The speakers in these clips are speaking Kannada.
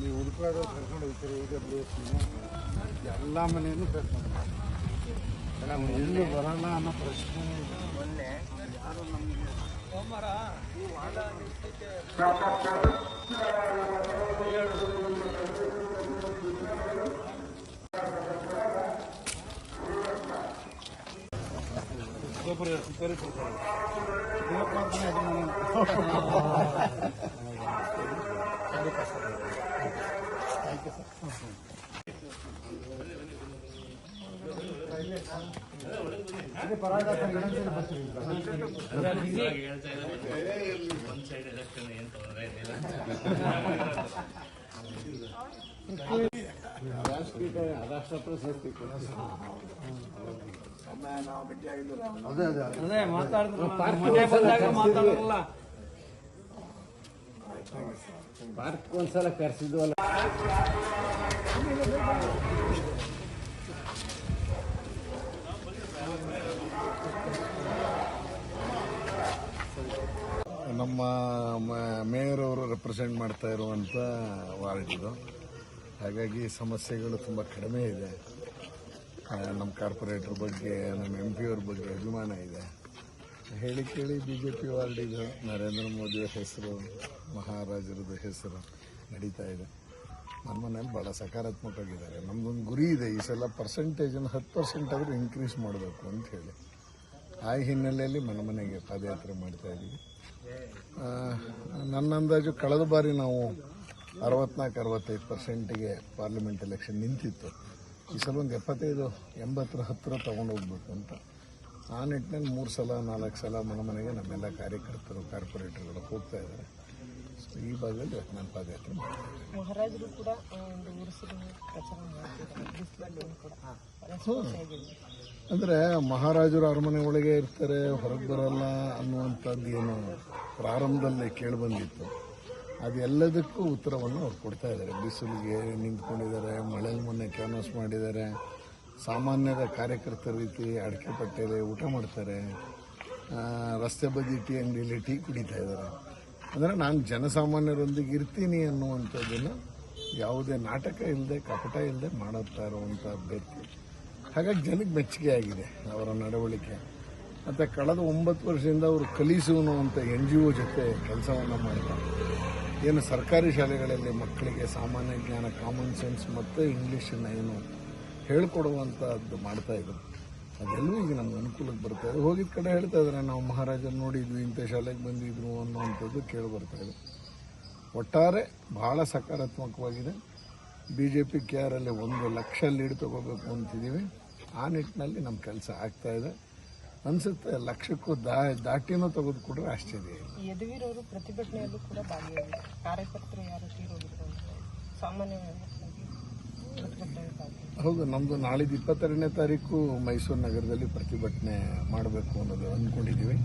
ನೀವು ಹುಡುಕಾಡೋ ಕರ್ಕೊಂಡು ಹೋಗ್ತೀರಿ ಈಗ ಎಲ್ಲ ಮನೆಯನ್ನು ಕರ್ಕೊಂಡು. ಎಲ್ಲೂ ಬರಲ್ಲ ಅನ್ನೋ ಪ್ರಶ್ನೆ ಮೊನ್ನೆ ಯಾರು ನಮಗೆ? ಸೋಮವಾರ ಈ ದೇವಪ್ಪ ಮನೆ. ಇದು ಪರಾಗ ಗಣೇಶನ ಬರ್ತೀವಿ ರಾಷ್ಟ್ರ ಪ್ರಶಸ್ತಿ ಅದೇ ಅದೇ. ಅದೇ ಮಾತಾಡಿದ್ರು ಮನೆ ಬಂದಾಗ ಮಾತಾಡಲ್ಲ. ಪಾರ್ಕ್ ಒಂದ್ಸಲ ಕರೆಸಿದ್ವಲ್ಲ ನಮ್ಮ ಮೇಯರ್ ಅವರು ರೆಪ್ರೆಸೆಂಟ್ ಮಾಡ್ತಾ ಇರುವಂಥ ವಾರ್ಡ್ ಇದು. ಹಾಗಾಗಿ ಸಮಸ್ಯೆಗಳು ತುಂಬ ಕಡಿಮೆ ಇದೆ. ನಮ್ಮ ಕಾರ್ಪೊರೇಟರ್ ಬಗ್ಗೆ, ನಮ್ಮ ಎಂ ಪಿ ಅವ್ರ ಬಗ್ಗೆ ಅಭಿಮಾನ ಇದೆ. ಹೇಳಿ ಕೇಳಿ ಬಿ ಜೆ ಪಿ ವಾರ್ಡಿಗ ನರೇಂದ್ರ ಮೋದಿಯ ಹೆಸರು ಮಹಾರಾಜರದ ಹೆಸರು ನಡೀತಾ ಇದೆ. ನಮ್ಮ ಮನೇಲಿ ಭಾಳ ಸಕಾರಾತ್ಮಕವಾಗಿದ್ದಾರೆ. ನಮ್ದೊಂದು ಗುರಿ ಇದೆ, ಈ ಸಲ ಪರ್ಸೆಂಟೇಜನ್ನು ಹತ್ತು ಪರ್ಸೆಂಟ್ ಆದರೂ ಇನ್ಕ್ರೀಸ್ ಮಾಡಬೇಕು ಅಂತ ಹೇಳಿ. ಆ ಹಿನ್ನೆಲೆಯಲ್ಲಿ ಮನೆ ಮನೆಗೆ ಪಾದಯಾತ್ರೆ ಮಾಡ್ತಾ ಇದ್ದೀವಿ. ನನ್ನ ಅಂದಾಜು ಕಳೆದ ಬಾರಿ ನಾವು ಅರವತ್ನಾಲ್ಕು, ಅರವತ್ತೈದು ಪರ್ಸೆಂಟಿಗೆ ಪಾರ್ಲಿಮೆಂಟ್ ಎಲೆಕ್ಷನ್ ನಿಂತಿತ್ತು. ಈ ಸಲ ಒಂದು ಎಪ್ಪತ್ತೈದು, ಎಂಬತ್ತರ ಹತ್ತಿರ ತಗೊಂಡು ಹೋಗ್ಬೇಕು ಅಂತ ಆ ನಿಟ್ಟಿನಲ್ಲಿ ಮೂರು ಸಲ ನಾಲ್ಕು ಸಲ ಮನೆ ಮನೆಗೆ ನಮ್ಮೆಲ್ಲ ಕಾರ್ಯಕರ್ತರು ಕಾರ್ಪೊರೇಟರ್ಗಳು ಹೋಗ್ತಾ ಇದ್ದಾರೆ. ಸೊ ಈ ಭಾಗದಲ್ಲಿ ಇವತ್ತು ನಾನು ಪಾದಯಾತ್ರೆ ಮಹಾರಾಜರು ಕೂಡ ಅಂದರೆ ಮಹಾರಾಜರು ಅರಮನೆ ಒಳಗೆ ಇರ್ತಾರೆ ಹೊರಗೆ ಬರಲ್ಲ ಅನ್ನುವಂಥದ್ದು ಏನು ಪ್ರಾರಂಭದಲ್ಲಿ ಕೇಳಿಬಂದಿತ್ತು ಅದೆಲ್ಲದಕ್ಕೂ ಉತ್ತರವನ್ನು ಅವ್ರು ಕೊಡ್ತಾ ಇದ್ದಾರೆ. ಬಿಸಿಲಿಗೆ ನಿಂತ್ಕೊಂಡಿದ್ದಾರೆ ಮಳೆಯಲ್ಲಿ ಮೊನ್ನೆ ಕ್ಯಾನ್ವಾಸ್ ಮಾಡಿದ್ದಾರೆ. ಸಾಮಾನ್ಯದ ಕಾರ್ಯಕರ್ತರ ರೀತಿ ಅಡಿಕೆ ಪಟ್ಟೆಯಲ್ಲಿ ಊಟ ಮಾಡ್ತಾರೆ. ರಸ್ತೆ ಬದಿ ಟೀ ಅಂಗಡಿಯಲ್ಲಿ ಟೀ ಕುಡಿತಾ ಇದ್ದಾರೆ. ಅಂದರೆ ನಾನು ಜನಸಾಮಾನ್ಯರೊಂದಿಗೆ ಇರ್ತೀನಿ ಅನ್ನುವಂಥದ್ದನ್ನು ಯಾವುದೇ ನಾಟಕ ಇಲ್ಲದೆ, ಕಪಟ ಇಲ್ಲದೆ ಮಾಡುತ್ತಾ ಇರುವಂಥ ವ್ಯಕ್ತಿ ಹಾಗಾಗಿ ಜನಕ್ಕೆ ಮೆಚ್ಚುಗೆ ಆಗಿದೆ ಅವರ ನಡವಳಿಕೆ. ಮತ್ತು ಕಳೆದ ಒಂಬತ್ತು ವರ್ಷದಿಂದ ಅವರು ಕಲಿಸುವನು ಅಂತ ಎನ್ ಜಿ ಒ ಜೊತೆ ಕೆಲಸವನ್ನು ಮಾಡ್ತಾರೆ ಏನು ಸರ್ಕಾರಿ ಶಾಲೆಗಳಲ್ಲಿ ಮಕ್ಕಳಿಗೆ ಸಾಮಾನ್ಯ ಜ್ಞಾನ ಕಾಮನ್ ಸೆನ್ಸ್ ಮತ್ತು ಇಂಗ್ಲೀಷನ್ನು ಏನು ಹೇಳ್ಕೊಡುವಂಥದ್ದು ಮಾಡ್ತಾ ಇದ್ದರು ಅದೆಲ್ಲೂ ಈಗ ನಮ್ಗೆ ಅನುಕೂಲಕ್ಕೆ ಬರ್ತಾ ಇದೆ. ಹೋಗಿದ ಕಡೆ ಹೇಳ್ತಾ ಇದ್ದಾರೆ ನಾವು ಮಹಾರಾಜರು ನೋಡಿದ್ವಿ, ಇಂಥ ಶಾಲೆಗೆ ಬಂದಿದ್ರು ಅನ್ನುವಂಥದ್ದು ಕೇಳಿ ಬರ್ತಾ ಇದೆ. ಒಟ್ಟಾರೆ ಬಹಳ ಸಕಾರಾತ್ಮಕವಾಗಿದೆ. B J P K R ಅಲ್ಲಿ ಒಂದು ಲಕ್ಷ ಲೀಡ್ ತೊಗೋಬೇಕು ಅಂತಿದ್ದೀವಿ ಆ ನಿಟ್ಟಿನಲ್ಲಿ ನಮ್ಮ ಕೆಲಸ ಆಗ್ತಾ ಇದೆ. ಅನಿಸುತ್ತೆ, ಲಕ್ಷಕ್ಕೂ ದಾ, ದಾಟಿನೂ ತೆಗೆದುಕೊಂಡ್ರೆ ಆಶ್ಚರ್ಯ ಇದೆ ಯದುವೀರ್ ಪ್ರತಿಭಟನೆಯಲ್ಲೂ ಕೂಡ ಭಾಗಿಯಾಗಿದ್ದಾರೆ. ಕಾರ್ಯಕರ್ತರು ಯಾರು ತೀರೋಗಿದ್ರು ಅಂತ. ಸಾಮಾನ್ಯವಾಗಿ ಪ್ರತಿಭಟನೆ ಭಾಗಿ ಹೌದು ನಮ್ಮದು ನಾಳಿದ್ದು ಇಪ್ಪತ್ತೆರಡನೇ ತಾರೀಕು ಮೈಸೂರು ನಗರದಲ್ಲಿ ಪ್ರತಿಭಟನೆ ಮಾಡಬೇಕು ಅನ್ನೋದು ಅಂದ್ಕೊಂಡಿದ್ದೀವಿ.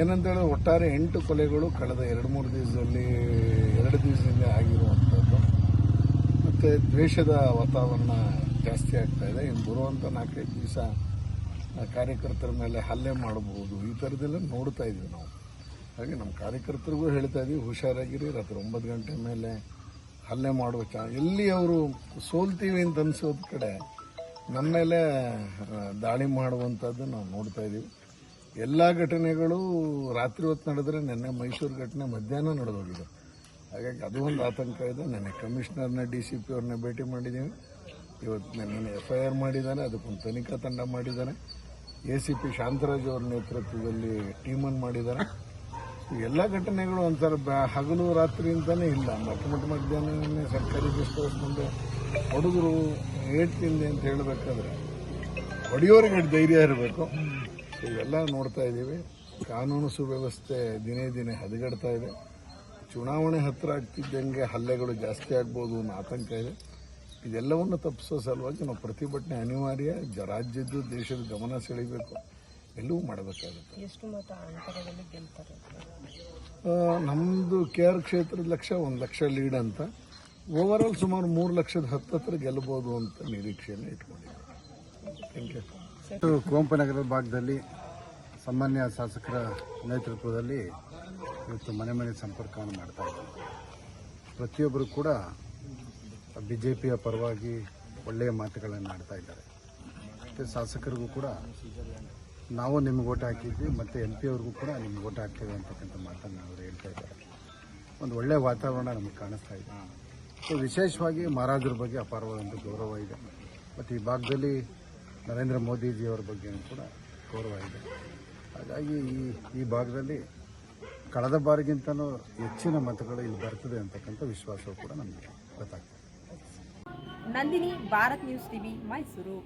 ಏನಂತೇಳಿದ್ರೆ ಒಟ್ಟಾರೆ ಎಂಟು ಕೊಲೆಗಳು ಕಳೆದ ಎರಡು ಮೂರು ದಿವಸದಲ್ಲಿ, ಎರಡು ದಿವಸದಿಂದ ಆಗಿರುವಂಥದ್ದು. ಮತ್ತು ದ್ವೇಷದ ವಾತಾವರಣ ಜಾಸ್ತಿ ಆಗ್ತಾ ಇದೆ. ಇನ್ನು ಬರುವಂಥ ನಾಲ್ಕೈದು ದಿವಸ ಕಾರ್ಯಕರ್ತರ ಮೇಲೆ ಹಲ್ಲೆ ಮಾಡಬಹುದು, ಈ ಥರದ್ದೆಲ್ಲ ನೋಡ್ತಾ ಇದ್ದೀವಿ ನಾವು. ಹಾಗೆ ನಮ್ಮ ಕಾರ್ಯಕರ್ತರಿಗೂ ಹೇಳ್ತಾ ಇದ್ದೀವಿ, ಹುಷಾರಾಗಿರಿ. ರಾತ್ರಿ ಒಂಬತ್ತು ಗಂಟೆ ಮೇಲೆ ಹಲ್ಲೆ ಮಾಡುವ ಚಾ, ಎಲ್ಲಿ ಅವರು ಸೋಲ್ತೀವಿ ಅಂತ ಅನ್ಸೋದ್ ಕಡೆ ನಮ್ಮ ಮೇಲೆ ದಾಳಿ ಮಾಡುವಂಥದ್ದು ನಾವು ನೋಡ್ತಾ ಇದ್ದೀವಿ ಎಲ್ಲ ಘಟನೆಗಳು ರಾತ್ರಿ ಹೊತ್ತು ನಡೆದ್ರೆ ನಿನ್ನೆ ಮೈಸೂರು ಘಟನೆ ಮಧ್ಯಾಹ್ನ ನಡೆದೋಗಿದೆ. ಹಾಗಾಗಿ ಅದು ಒಂದು ಆತಂಕ ಇದೆ. ನೆನ್ನೆ ಕಮಿಷನರ್ನ ಡಿ ಸಿ ಪಿ ಅವ್ರನ್ನ ಭೇಟಿ ಮಾಡಿದ್ದೀವಿ ಇವತ್ತು ನೆನ್ನೆ ಎಫ್ ಐ ಆರ್ ಮಾಡಿದ್ದಾರೆ. ಅದಕ್ಕೊಂದು ತನಿಖಾ ತಂಡ ಮಾಡಿದ್ದಾರೆ. ಎ ಸಿ ಪಿ ಶಾಂತರಾಜ್ ಅವ್ರ ನೇತೃತ್ವದಲ್ಲಿ ಟೀಮನ್ನು ಮಾಡಿದ್ದಾರೆ. ಎಲ್ಲ ಘಟನೆಗಳು ಒಂಥರ ಹಗಲು ರಾತ್ರಿ ಅಂತಾನೆ ಇಲ್ಲ. ಮೊಟ್ಟ ಮೊಟ್ಟ ಮಧ್ಯಾಹ್ನ ಸರ್ಕಾರಿ ಬಿಸ್ಕೊಂಡು ಮುಂದೆ ಹುಡುಗರು ಏಟ್ ತಿಂದೆ ಅಂತ ಹೇಳಬೇಕಾದ್ರೆ ಹೊಡೆಯೋರಿಗೆ ಧೈರ್ಯ ಇರಬೇಕು. ಇವೆಲ್ಲ ನೋಡ್ತಾ ಇದ್ದೀವಿ. ಕಾನೂನು ಸುವ್ಯವಸ್ಥೆ ದಿನೇ ದಿನೇ ಹದಗೆಡ್ತಾ ಇದೆ. ಚುನಾವಣೆ ಹತ್ತಿರ ಆಗ್ತಿದ್ದಂಗೆ ಹಲ್ಲೆಗಳು ಜಾಸ್ತಿ ಆಗ್ಬೋದು ಅನ್ನೋ ಆತಂಕ ಇದೆ. ಇದೆಲ್ಲವನ್ನು ತಪ್ಪಿಸೋ ಸಲುವಾಗಿ ನಾವು ಪ್ರತಿಭಟನೆ ಅನಿವಾರ್ಯ. ರಾಜ್ಯದ್ದು ದೇಶದ ಗಮನ ಸೆಳೀಬೇಕು ಎಲ್ಲವೂ ಮಾಡಬೇಕಾಗುತ್ತೆ. ಎಷ್ಟು ಮತ ಅಂತರದಲ್ಲಿ ಗೆಲ್ತಾರೆ? ನಮ್ಮದು ಕೆ ಆರ್ ಕ್ಷೇತ್ರದ ಲಕ್ಷ ಒಂದು ಲಕ್ಷ ಲೀಡ್ ಅಂತ. ಓವರ್ ಆಲ್ ಸುಮಾರು ಮೂರು ಲಕ್ಷದ ಹತ್ತತ್ರ ಗೆಲ್ಲಬಹುದು ಅಂತ ನಿರೀಕ್ಷೆಯನ್ನು ಇಟ್ಕೊಂಡಿದ್ದೀವಿ. ಕುವೆಂಪು ಭಾಗದಲ್ಲಿ ಸಾಮಾನ್ಯ ಶಾಸಕರ ನೇತೃತ್ವದಲ್ಲಿ ಇವತ್ತು ಮನೆ ಮನೆ ಸಂಪರ್ಕವನ್ನು ಮಾಡ್ತಾ ಇದ್ದಾರೆ ಪ್ರತಿಯೊಬ್ಬರು ಕೂಡ ಬಿ ಜೆ ಪಿಯ ಪರವಾಗಿ ಒಳ್ಳೆಯ ಮಾತುಗಳನ್ನು ಆಡ್ತಾ ಇದ್ದಾರೆ. ಮತ್ತು ಶಾಸಕರಿಗೂ ಕೂಡ ನಾವು ನಿಮ್ಗೆ ಓಟ್ ಹಾಕಿದ್ವಿ, ಮತ್ತು ಎಂ ಪಿ ಅವ್ರಿಗೂ ಕೂಡ ನಿಮ್ಗೆ ಓಟ್ ಹಾಕ್ತೇವೆ ಅಂತಕ್ಕಂಥ ಮಾತನ್ನು ಅವರು ಹೇಳ್ತಾ ಇದ್ದಾರೆ. ಒಂದು ಒಳ್ಳೆಯ ವಾತಾವರಣ ನಮಗೆ ಕಾಣಿಸ್ತಾ ಇದೆ. ಸೊ ವಿಶೇಷವಾಗಿ ಮಹಾರಾಜರ ಬಗ್ಗೆ ಅಪಾರವಾದಂಥ ಗೌರವ ಇದೆ. ಮತ್ತು ಈ ಭಾಗದಲ್ಲಿ ನರೇಂದ್ರ ಮೋದಿಜಿಯವರ ಬಗ್ಗೆಯೂ ಕೂಡ ಗೌರವ ಇದೆ. ಹಾಗಾಗಿ ಈ ಈ ಭಾಗದಲ್ಲಿ ಕಳೆದ ಬಾರಿಗಿಂತಲೂ ಹೆಚ್ಚಿನ ಮತಗಳು ಇಲ್ಲಿ ಬರ್ತದೆ ಅಂತಕ್ಕಂಥ ವಿಶ್ವಾಸವು ಕೂಡ ನಮಗೆ ಗೊತ್ತಾಗ್ತದೆ. Nandini, Bharat news TV, Mysuru.